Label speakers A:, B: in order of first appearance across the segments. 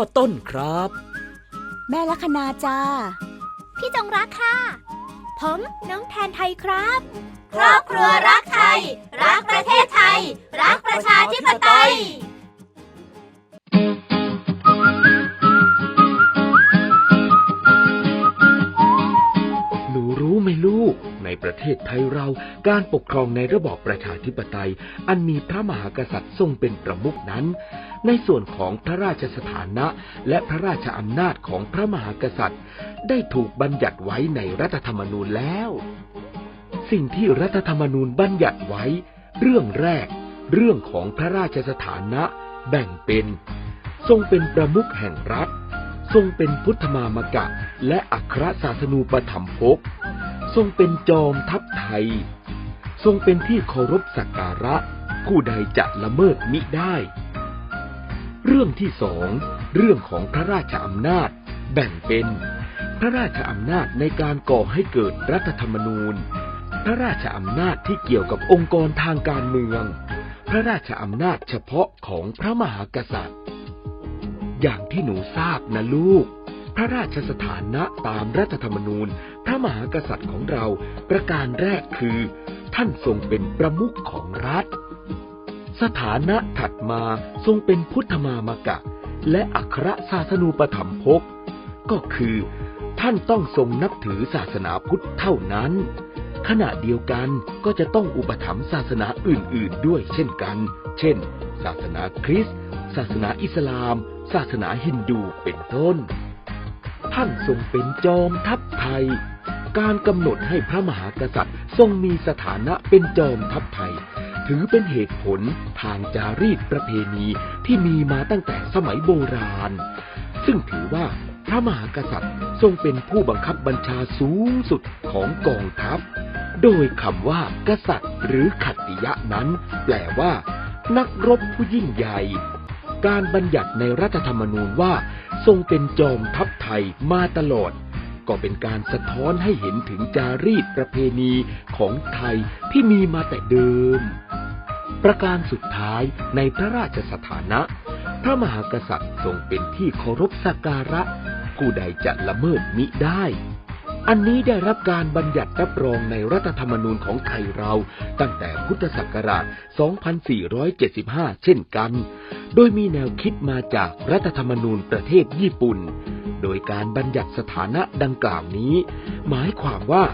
A: อต้นครับ
B: แม่ลัคนาจ้า
C: พี่จงรักค่ะ ผมน้องแทนไทยครับ
D: ครอบครัวรักไทย รักประเทศไทย รักประชาธิปไตย
E: ประเทศไทยเรา การปกครองในระบอบประชาธิปไตย อันมีพระมหากษัตริย์ทรงเป็นประมุขนั้น ในส่วนของพระราชสถานะและพระราชอำนาจของพระมหากษัตริย์ ได้ถูกบัญญัติไว้ในรัฐธรรมนูญแล้ว สิ่งที่รัฐธรรมนูญบัญญัติไว้ เรื่องแรก เรื่องของพระราชสถานะ แบ่งเป็น ทรงเป็นประมุขแห่งรัฐทรงเป็นพุทธมามกะและอัครศาสนูปถัมภก ทรงเป็นจอมทัพไทย ทรงเป็นที่เคารพสักการะ ผู้ใดจะละเมิดมิได้ เรื่องที่สองเรื่องของพระราชอำนาจ แบ่งเป็น พระราชอำนาจในการก่อให้เกิดรัฐธรรมนูญ พระราชอำนาจที่เกี่ยวกับองค์กรทางการเมือง พระราชอำนาจเฉพาะของพระมหากษัตริย์ อย่างที่หนูทราบนะลูก พระราชสถานะตามรัฐธรรมนูญ พระมหากษัตริย์ของเราประการแรกคือ ท่านทรงเป็นประมุขของรัฐ สถานะถัดมาทรงเป็นพุทธมามกะ และอัครศาสนูปถัมภกก็คือ ท่านต้องทรงนับถือศาสนาพุทธเท่านั้น ขณะเดียวกันก็จะต้องอุปถัมภ์ศาสนาอื่น ๆ ด้วยเช่นกัน เช่น ศาสนาคริสต์ศาสนาอิสลาม ศาสนาฮินดูเป็นต้น ท่านทรงเป็นจอมทัพไทย การกำหนดให้พระมหากษัตริย์ทรงมีสถานะเป็นจอมทัพไทย ถือเป็นเหตุผลทางจารีตประเพณีที่มีมาตั้งแต่สมัยโบราณ ซึ่งถือว่าพระมหากษัตริย์ทรงเป็นผู้บังคับบัญชาสูงสุดของกองทัพ โดยคำว่า กษัตริย์ หรือขัตติยะนั้น แปลว่า นักรบผู้ยิ่งใหญ่ การบัญญัติในรัฐธรรมนูญว่า ทรงเป็นจอมทัพไทยมาตลอด ก็เป็นการสะท้อนให้เห็นถึงจารีตประเพณีของไทยที่มีมาแต่เดิม ประการสุดท้ายในพระราชสถานะ พระมหากษัตริย์ทรงเป็นที่เคารพสักการะ ผู้ใดจะละเมิดมิได้อันนี้ได้รับการบัญญัติรับรองในรัฐธรรมนูญของไทยเรา ตั้งแต่พุทธศักราช 2475 เช่นกัน โดยมีแนวคิดมาจากรัฐธรรมนูญประเทศญี่ปุ่น โดยการบัญญัติสถานะดังกล่าวนี้ หมายความว่า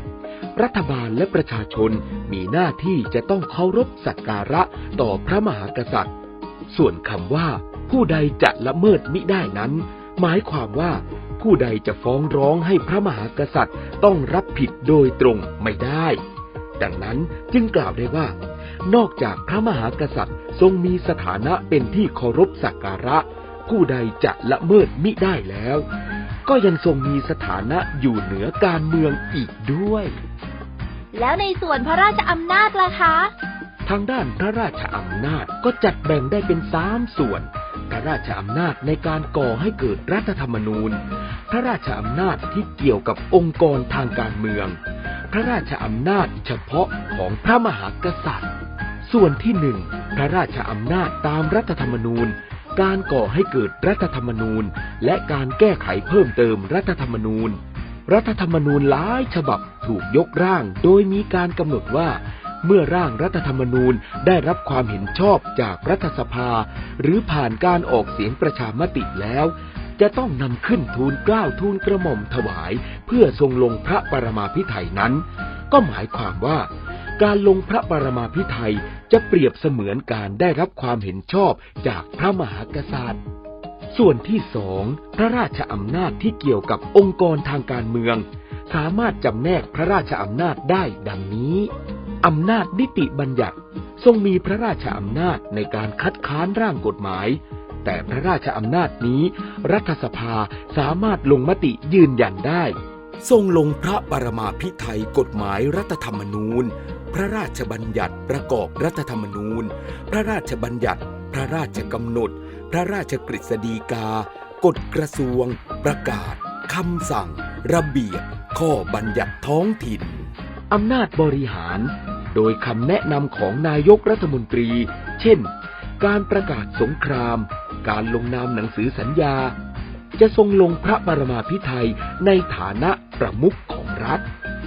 E: รัฐบาลและประชาชนมีหน้าที่จะต้องเคารพสักการะต่อพระมหากษัตริย์ ส่วนคำว่า ผู้ใดจะละเมิดมิได้นั้น หมายความว่า ผู้ใดจะฟ้องร้องให้พระมหากษัตริย์ต้องรับผิดโดยตรงไม่ได้ ดังนั้นจึงกล่าวได้ว่า นอกจากพระมหากษัตริย์ทรงมีสถานะเป็นที่เคารพสักการะ ผู้ใดจะละเมิดมิได้แล้ว ก็ยังทรงมีสถานะอยู่เหนือการเมืองอีกด้วย
C: แล้วในส่วนพระราชอำนาจล่ะคะ
E: ทางด้านพระราชอำนาจก็จัดแบ่งได้เป็นสามส่วนพระราชอำนาจในการก่อให้เกิดรัฐธรรมนูญ พระราชอำนาจที่เกี่ยวกับองค์กรทางการเมือง พระราชอำนาจเฉพาะของพระมหากษัตริย์ ส่วนที่หนึ่งพระราชอำนาจตามรัฐธรรมนูญ การก่อให้เกิดรัฐธรรมนูญ และการแก้ไขเพิ่มเติมรัฐธรรมนูญ รัฐธรรมนูญหลายฉบับถูกยกร่าง โดยมีการกำหนดว่า เมื่อร่างรัฐธรรมนูญได้รับความเห็นชอบจากรัฐสภา หรือผ่านการออกเสียงประชามติแล้ว จะต้องนำขึ้นทูลเกล้าทูลกระหม่อมถวาย เพื่อทรงลงพระปรมาภิไธยนั้น ก็หมายความว่า การลงพระปรมาภิไธยจะเปรียบเสมือนการได้รับความเห็นชอบจากพระมหากษัตริย์ ส่วนที่สองพระราชอำนาจที่เกี่ยวกับองค์กรทางการเมือง สามารถจำแนกพระราชอำนาจได้ดังนี้อำนาจนิติบัญญัติ ทรงมีพระราชอำนาจในการคัดค้านร่างกฎหมาย แต่พระราชอำนาจนี้ รัฐสภาสามารถลงมติยืนยันได้ ทรงลงพระปรมาภิไธยกฎหมายรัฐธรรมนูญ พระราชบัญญัติประกอบรัฐธรรมนูญ พระราชบัญญัติ พระราชกำหนด พระราชกฤษฎีกา กฎกระทรวง ประกาศคำสั่ง ระเบียบ ข้อบัญญัติท้องถิ่นอำนาจบริหาร โดยคำแนะนำของนายกรัฐมนตรี เช่น การประกาศสงคราม การลงนามหนังสือสัญญา จะทรงลงพระบรมาภิไธยในฐานะประมุขของรัฐ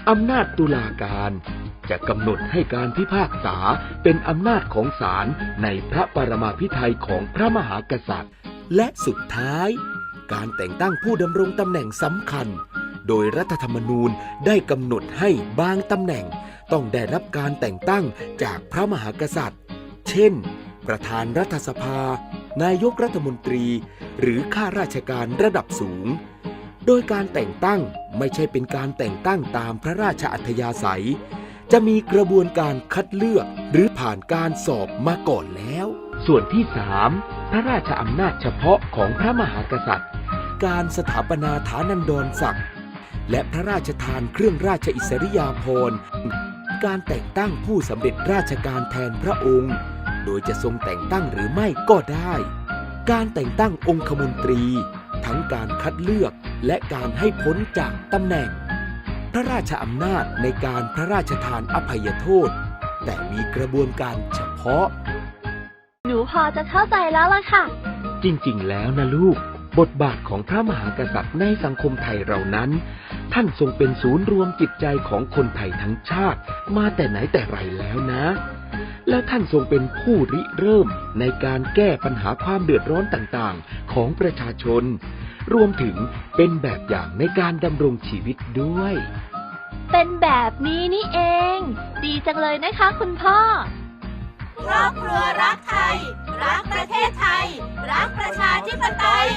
E: อำนาจตุลาการ จะกำหนดให้การพิพากษาเป็นอำนาจของศาลในพระปรมาภิไธยของพระมหากษัตริย์ และสุดท้าย การแต่งตั้งผู้ดำรงตำแหน่งสำคัญ โดยรัฐธรรมนูญได้กำหนดให้บางตำแหน่ง ต้องได้รับการแต่งตั้งจากพระมหากษัตริย์ เช่น ประธานรัฐสภา นายกรัฐมนตรี หรือข้าราชการระดับสูง โดยการแต่งตั้งไม่ใช่เป็นการแต่งตั้งตามพระราชอัธยาศัย จะมีกระบวนการคัดเลือกหรือผ่านการสอบมาก่อนแล้ว ส่วนที่ 3 พระราชอำนาจเฉพาะของพระมหากษัตริย์ การสถาปนาฐานันดรศักดิ์และพระราชทานเครื่องราชอิสริยาภรณ์การแต่งตั้งผู้สำเร็จราชการแทนพระองค์ โดยจะทรงแต่งตั้งหรือไม่ก็ได้ การแต่งตั้งองคมนตรี ทั้งการคัดเลือกและการให้พ้นจากตำแหน่ง พระราชอำนาจในการพระราชทานอภัยโทษ แต่มีกระบวนการเฉพาะ
C: หนูพอจะเข้าใจแล้วล่ะค่ะ
E: จริงๆ แล้วนะลูก บทบาทของพระมหากษัตริย์ในสังคมไทยเรานั้น ท่านทรงเป็นศูนย์รวมจิตใจของคนไทยทั้งชาติ มาแต่ไหนแต่ไรแล้วนะ แล้วท่านทรงเป็นผู้ริเริ่มในการแก้ปัญหาความเดือดร้อนต่างๆ ของประชาชน รวมถึงเป็นแบบอย่างในการดำรงชีวิตด้วย
C: เป็นแบบนี้นี่เอง ดีจังเลยนะคะคุณพ่อ
D: ครอบครัวรักไทย รักประเทศไทย รักประชาธิปไตย